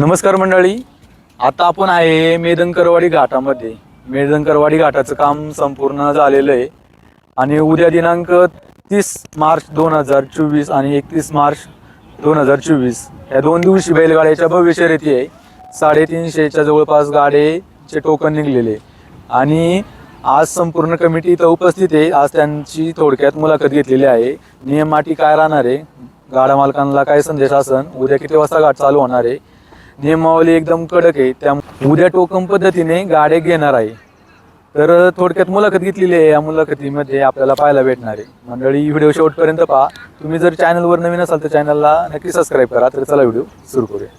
नमस्कार मंडळी. आता आपण आहे मेदनकरवाडी घाटामध्ये. मेदनकरवाडी घाटाचं काम संपूर्ण झालेलं आहे. आणि उद्या दिनांक तीस मार्च दोन हजार चोवीस आणि एकतीस मार्च दोन हजार चोवीस. या दोन दिवशी बैलगाड्याच्या भव्य शर्यती आहे. साडेतीनशेच्या जवळपास गाडेचे टोकन निघलेले. आणि आज संपूर्ण कमिटी इथं उपस्थित आहे. आज त्यांची थोडक्यात मुलाखत घेतलेली आहे. नियमाटी काय राहणार आहे? गाडा मालकांना काय संदेश असन? उद्या किती वाजता गाठ चालू होणार आहे? नियमावली एकदम कडक आहे. त्या उद्या टोकन पद्धतीने गाड्या घेणार आहे. तर थोडक्यात मुलाखत घेतलेली आहे. या मुलाखतीमध्ये आपल्याला पाहायला भेटणार आहे. मंडळी व्हिडिओ शेवटपर्यंत पहा. तुम्ही जर चॅनलवर नवीन असाल तर चॅनलला नक्की सबस्क्राईब करा. तर चला व्हिडिओ सुरू करूया.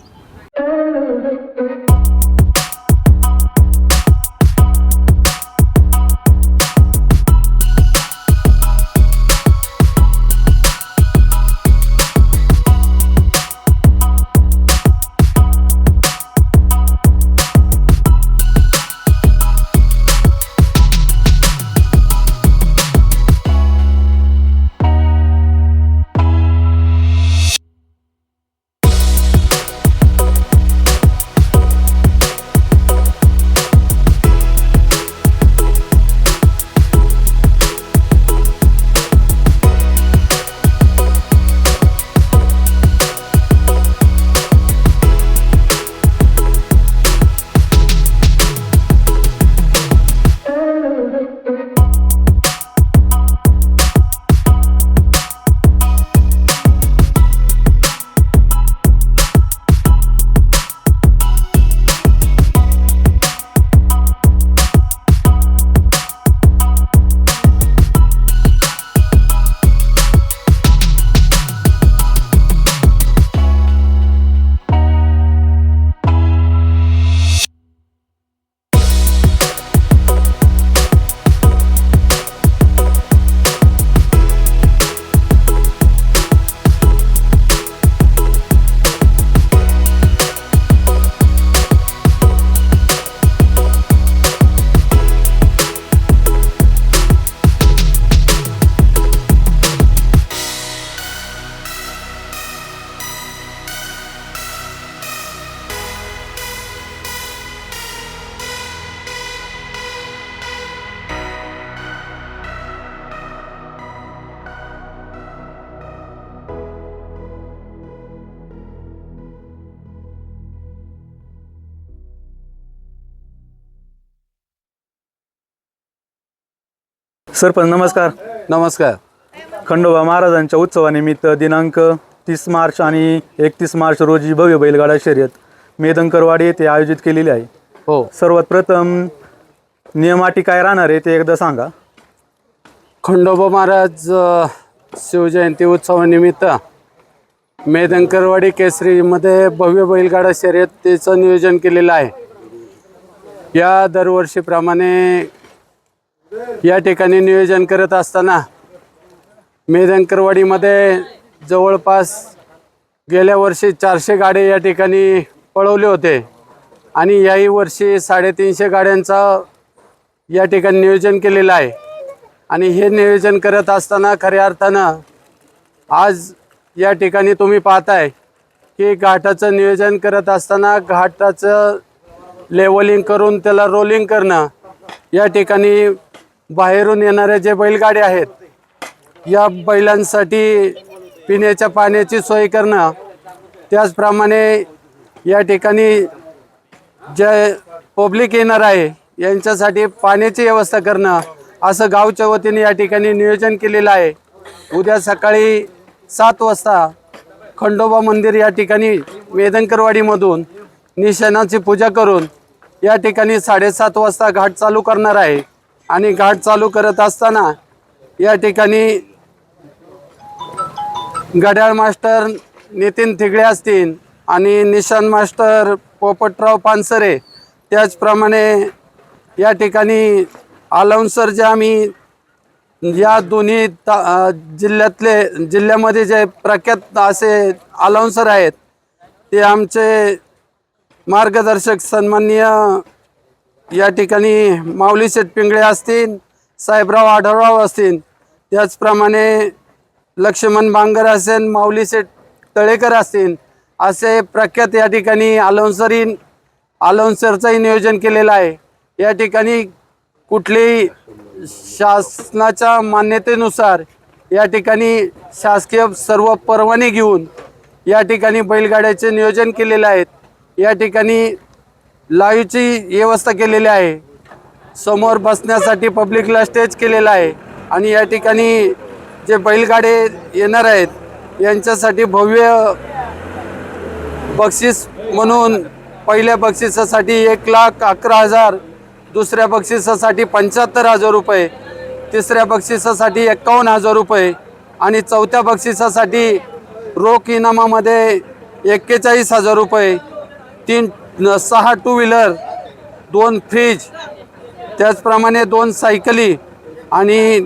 सरपंच नमस्कार. नमस्कार. खंडोबा महाराजांच्या उत्सवानिमित्त दिनांक तीस मार्च आणि एकतीस मार्च रोजी भव्य बैलगाडा शर्यत मेदनकरवाडी येथे आयोजित केलेली आहे. हो. सर्वात प्रथम नियम अटी काय राहणार आहे ते एकदा सांगा. खंडोबा महाराज अ, शिवजयंती उत्सवानिमित्त मेदनकरवाडी केसरीमध्ये भव्य बैलगाडा शर्यतीचं नियोजन केलेलं आहे. या दरवर्षीप्रमाणे या ठिकाणी नियोजन करत असताना मेदंकरवाडीमध्ये जवळपास गेल्या वर्षी चारशे गाडे या ठिकाणी पळवले होते. आणि याही वर्षी साडेतीनशे गाड्यांचा या ठिकाणी नियोजन केलेलं आहे. आणि हे नियोजन करत असताना खऱ्या अर्थानं आज या ठिकाणी तुम्ही पाहताय की घाटाचं नियोजन करत असताना घाटाचं लेवलिंग करून त्याला रोलिंग करणं या ठिकाणी बाहेरून येणाऱ्या जे बैलगाडी आहेत या बैलांसाठी पिण्याच्या पाण्याची सोय करणं त्याचप्रमाणे या ठिकाणी जे पब्लिक येणार आहे यांच्यासाठी पाण्याची व्यवस्था करणं असं गावच्या वतीने या ठिकाणी नियोजन केलेलं आहे. उद्या सकाळी सात वाजता खंडोबा मंदिर या ठिकाणी वेदंकरवाडीमधून निशाणाची पूजा करून या ठिकाणी साडेसात वाजता घाट चालू करणार आहे. आणि घाट चालू करत असताना या ठिकाणी गड्याळ मास्टर नितीन थिगडे असतील आणि निशान मास्टर पोपटराव पानसरे त्याचप्रमाणे या ठिकाणी अलाउन्सर जे आम्ही या दोन्ही ता जिल्ह्यातले जिल्ह्यामध्ये जे प्रख्यात असे अलाउन्सर आहेत ते आमचे मार्गदर्शक सन्माननीय या ठिकाणी माऊली शेटपिंगळे असतील साहेबराव आढळराव असतील त्याचप्रमाणे लक्ष्मण बांगर असेल माऊली शेट तळेकर असतील असे प्रख्यात या ठिकाणी अलाउन्सरी अलाउन्सरचंही नियोजन केलेलं आहे. या ठिकाणी कुठलेही शासनाच्या मान्यतेनुसार या ठिकाणी शासकीय सर्व परवाने घेऊन या ठिकाणी बैलगाड्याचे नियोजन केलेले आहेत या ठिकाणी लाईव्हची व्यवस्था केलेली आहे. समोर बसण्यासाठी पब्लिकला स्टेज केलेला आहे. आणि या ठिकाणी जे बैलगाडे येणार आहेत यांच्यासाठी भव्य बक्षीस म्हणून पहिल्या बक्षिसासाठी एक लाख अकरा हजार दुसऱ्या बक्षिसासाठी पंच्याहत्तर हजार रुपये तिसऱ्या बक्षिसासाठी एक्कावन्न हजार रुपये आणि चौथ्या बक्षिसासाठी रोख इनामामध्ये एक्केचाळीस हजार रुपये तीन न- सहा टू व्हीलर दोन फ्रीज त्याचप्रमाणे दोन सायकली आणि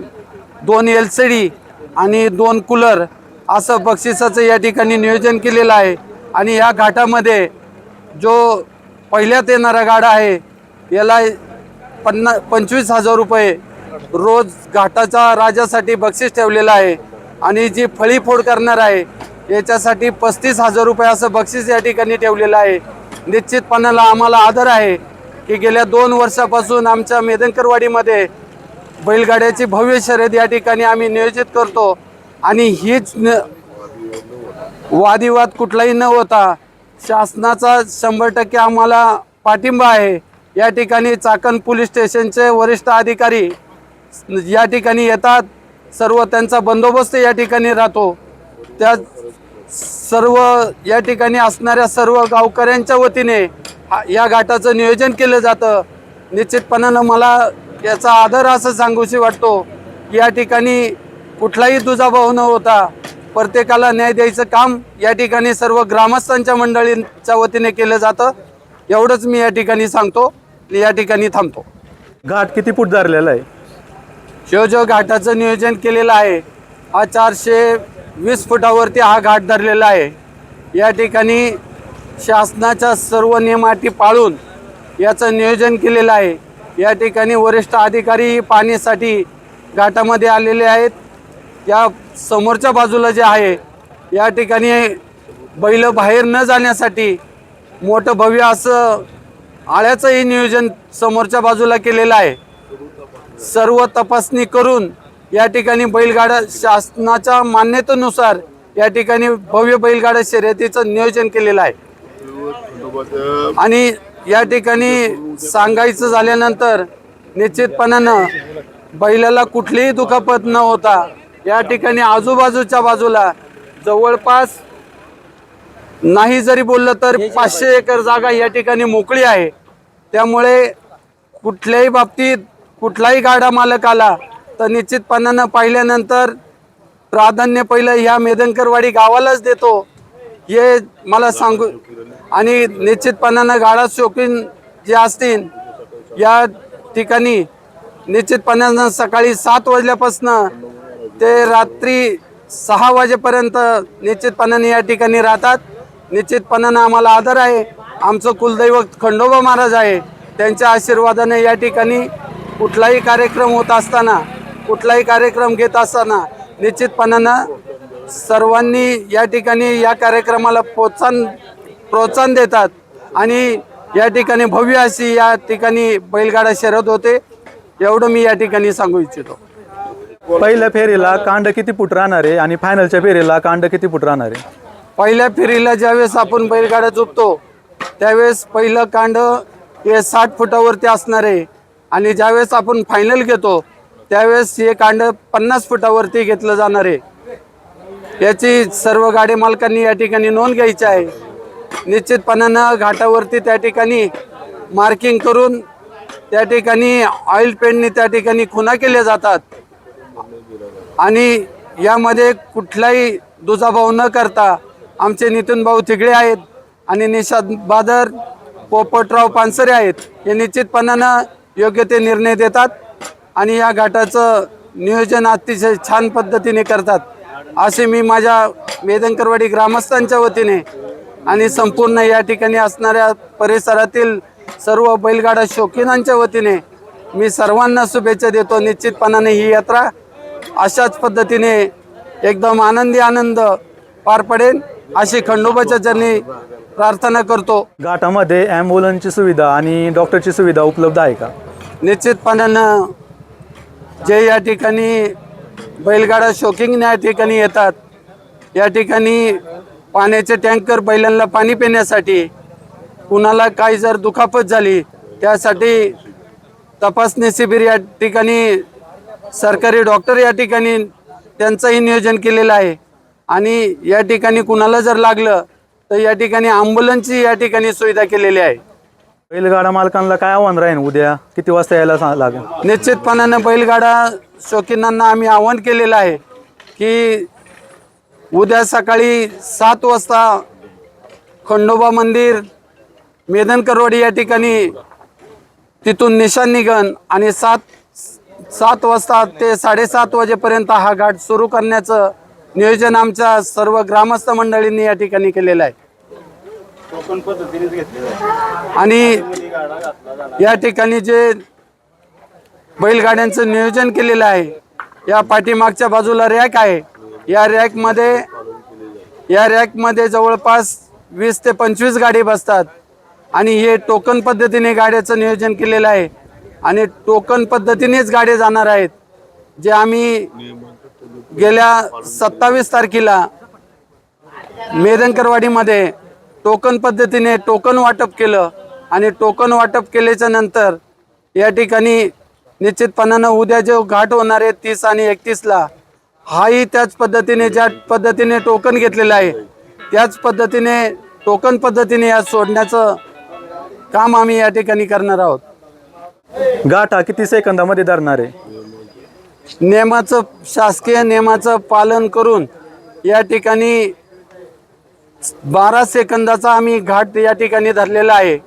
दोन एल सी डी आणि दोन कूलर असं बक्षिसाचं या ठिकाणी नियोजन केलेलं आहे. आणि या घाटामध्ये जो पहिल्यात येणारा गाडा आहे याला पन्ना पंचवीस हजार रुपये रोज घाटाचा राजासाठी बक्षीस ठेवलेलं आहे. आणि जी फळीफोड करणार आहे याच्यासाठी पस्तीस हजार रुपये असं बक्षीस या ठिकाणी ठेवलेलं आहे. निश्चितपणाला आम्हाला आदर आहे की गेल्या दोन वर्षापासून आमच्या मेदनकरवाडीमध्ये बैलगाड्याची भव्य शर्यत या ठिकाणी आम्ही नियोजित करतो. आणि हीच न वादिवाद कुठलाही न होता शासनाचा शंभर टक्के आम्हाला पाठिंबा आहे. या ठिकाणी चाकण पोलीस स्टेशनचे वरिष्ठ अधिकारी या ठिकाणी येतात. सर्व त्यांचा बंदोबस्त या ठिकाणी राहतो. त्या सर्व या ठिकाणी असणाऱ्या सर्व गावकऱ्यांच्या वतीने या घाटाचं नियोजन केलं जातं. निश्चितपणानं मला याचा आदर असं सांगूशी वाटतो की या ठिकाणी कुठलाही दुजाभाव न होता प्रत्येकाला न्याय द्यायचं काम या ठिकाणी सर्व ग्रामस्थांच्या मंडळींच्या वतीने केलं जातं. एवढंच मी या ठिकाणी सांगतो आणि या ठिकाणी थांबतो. घाट किती फूट धरलेला आहे? शिव जो घाटाचं नियोजन केलेलं आहे. हा चारशे वीस फुटावरती हा घाट धरलेला आहे. या ठिकाणी शासनाच्या सर्व नियमाटी पाळून याचं नियोजन केलेलं आहे. या ठिकाणी वरिष्ठ अधिकारी पाण्यासाठी घाटामध्ये आलेले आहेत. या समोरच्या बाजूला जे आहे या ठिकाणी बैल बाहेर न जाण्यासाठी मोठं भव्य असं आळ्याचंही नियोजन समोरच्या बाजूला केलेलं आहे. सर्व तपासणी करून या ठिकाणी बैलगाडा शासनाच्या मान्यतेनुसार या ठिकाणी भव्य बैलगाडा शर्यतीचं नियोजन केलेलं आहे. आणि या ठिकाणी सांगायचं झाल्यानंतर निश्चितपणानं बैलाला कुठलीही दुखापत न होता या ठिकाणी आजूबाजूच्या बाजूला जवळपास नाही जरी बोललं तर पाचशे एकर जागा या ठिकाणी मोकळी आहे. त्यामुळे कुठल्याही बाबतीत कुठलाही गाडा मालक आला तर निश्चितपणानं पाहिल्यानंतर प्राधान्य पहिलं ह्या मेदनकरवाडी गावालाच देतो. हे मला सांगू आणि निश्चितपणानं गाडा शौकीन जे असतील या ठिकाणी निश्चितपणानं सकाळी सात वाजल्यापासनं ते रात्री सहा वाजेपर्यंत निश्चितपणाने या ठिकाणी राहतात. निश्चितपणानं आम्हाला आदर आहे. आमचं कुलदैवत खंडोबा महाराज आहे. त्यांच्या आशीर्वादाने या ठिकाणी कुठलाही कार्यक्रम होत असताना कुठलाही कार्यक्रम घेत असताना निश्चितपणानं सर्वांनी या ठिकाणी या कार्यक्रमाला प्रोत्साहन प्रोत्साहन देतात. आणि या ठिकाणी भव्य अशी या ठिकाणी बैलगाडा शर्यत होते. एवढं मी या ठिकाणी सांगू इच्छितो. पहिल्या फेरीला कांड किती फूट राहणार आहे आणि फायनलच्या फेरीला कांड किती फूट राहणार आहे? पहिल्या फेरीला ज्यावेळेस आपण बैलगाडा झोपतो त्यावेळेस पहिलं कांड हे साठ फुटावरती असणार आहे. आणि ज्यावेळेस आपण फायनल घेतो त्यावेळेस हे कांड पन्नास फुटावरती घेतलं जाणार आहे. याची सर्व गाडी मालकांनी या ठिकाणी नोंद घ्यायची आहे. निश्चितपणानं घाटावरती त्या ठिकाणी मार्किंग करून त्या ठिकाणी ऑइल पेंटने त्या ठिकाणी खुणा केल्या जातात. आणि यामध्ये कुठलाही दुजाभाव न करता आमचे नितीन भाऊ तिगडे आहेत आणि निषाद बादर पोपटराव पानसरे आहेत. हे निश्चितपणानं योग्य ते निर्णय देतात. आणि या घाटाचं नियोजन अतिशय छान पद्धतीने करतात. असे मी माझ्या वेदनकरवाडी ग्रामस्थांच्या वतीने आणि संपूर्ण या ठिकाणी असणाऱ्या परिसरातील सर्व बैलगाडा शौकीनांच्या वतीने मी सर्वांना शुभेच्छा देतो. निश्चितपणाने ही यात्रा अशाच पद्धतीने एकदम आनंदी आनंद पार पडेल अशी खंडोबाच्या चरणी प्रार्थना करतो. घाटामध्ये ॲम्ब्युलन्सची सुविधा आणि डॉक्टरची सुविधा उपलब्ध आहे का? निश्चितपणानं जे या ठिकाणी बैलगाडा शोकिंग या ठिकाणी येतात या ठिकाणी पाण्याचे टँकर बैलांना पाणी पिण्यासाठी कुणाला काही जर दुखापत झाली त्यासाठी तपासणी शिबिर या ठिकाणी सरकारी डॉक्टर या ठिकाणी त्यांचंही नियोजन केलेलं आहे. आणि या ठिकाणी कुणाला जर लागलं तर या ठिकाणी ॲम्ब्युलन्सची या ठिकाणी सुविधा केलेली आहे. बैलगाडा मालकांना काय आव्हान राहील उद्या? किती वाजता यायला सा- लागेल? निश्चितपणानं बैलगाडा शौकीनांना आम्ही आवाहन केलेलं आहे की उद्या सकाळी सात वाजता खंडोबा मंदिर मेदनकर रोड या ठिकाणी तिथून निशान निघन आणि सात सात वाजता ते साडेसात वाजेपर्यंत हा घाट सुरू करण्याचं नियोजन आमच्या सर्व ग्रामस्थ मंडळींनी या ठिकाणी केलेलं आहे. आणि या ठिकाणी जे बैलगाड्यांचं नियोजन केलेलं आहे या पाठीमागच्या बाजूला रॅक आहे. या रॅकमध्ये या रॅकमध्ये जवळपास वीस ते पंचवीस गाडी बसतात. आणि हे टोकन पद्धतीने गाड्याचं नियोजन केलेलं आहे. आणि टोकन पद्धतीनेच गाड्या जाणार आहेत. जे आम्ही गेल्या सत्तावीस तारखेला मेदनकरवाडीमध्ये टोकन पद्धतीने टोकन वाटप केलं आणि टोकन वाटप केल्याच्यानंतर या ठिकाणी निश्चितपणानं उद्या जो घाट होणार आहे तीस आणि एकतीसला हाही त्याच पद्धतीने ज्या पद्धतीने टोकन घेतलेलं आहे त्याच पद्धतीने टोकन पद्धतीने या सोडण्याचं काम आम्ही या ठिकाणी करणार आहोत. घाट हा किती सेकंदामध्ये धरणार आहे? नियमाचं शासकीय नियमाचं पालन करून या ठिकाणी बारा सेकंदाचा आम्ही घाट या ठिकाणी धरलेला आहे.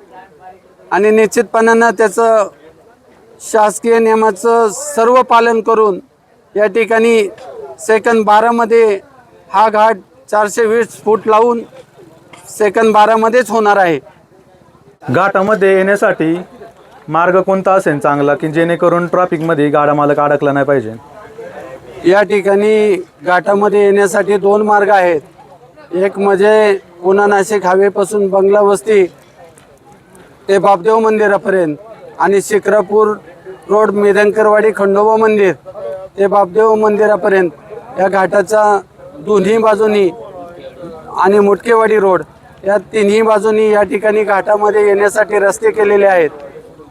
आणि निश्चितपणानं त्याचं शासकीय नियमाचं सर्व पालन करून या ठिकाणी सेकंद बारामध्ये हा घाट चारशे वीस फूट लावून सेकंद बारामध्येच होणार आहे. घाटामध्ये येण्यासाठी मार्ग कोणता असेल चांगला? की जेणेकरून ट्रॅफिकमध्ये गाडा मालक अडकला नाही पाहिजे? या ठिकाणी घाटामध्ये येण्यासाठी दोन मार्ग आहेत. एक म्हणजे पुणा नाशिक हायवेपासून बंगला वस्ती ते बापदेव मंदिरापर्यंत आणि शिक्रापूर रोड मिरंकरवाडी खंडोबा मंदिर ते बापदेव मंदिरापर्यंत या घाटाच्या दोन्ही बाजूनी आणि मुटकेवाडी रोड या तिन्ही बाजूनी या ठिकाणी घाटामध्ये येण्यासाठी रस्ते केलेले आहेत.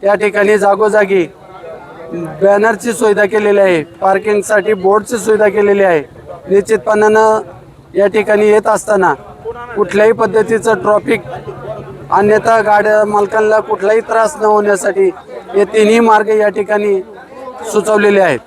या ठिकाणी जागोजागी बॅनरची सुविधा केलेली आहे. पार्किंगसाठी बोर्डची सुविधा केलेली आहे. निश्चितपणानं या ठिकाणी येत असताना कुठल्याही पद्धतीचं ट्रॉफिक अन्यथा गाड्या मालकांना कुठलाही त्रास न होण्यासाठी हे तिन्ही मार्ग या ठिकाणी सुचवलेले आहेत.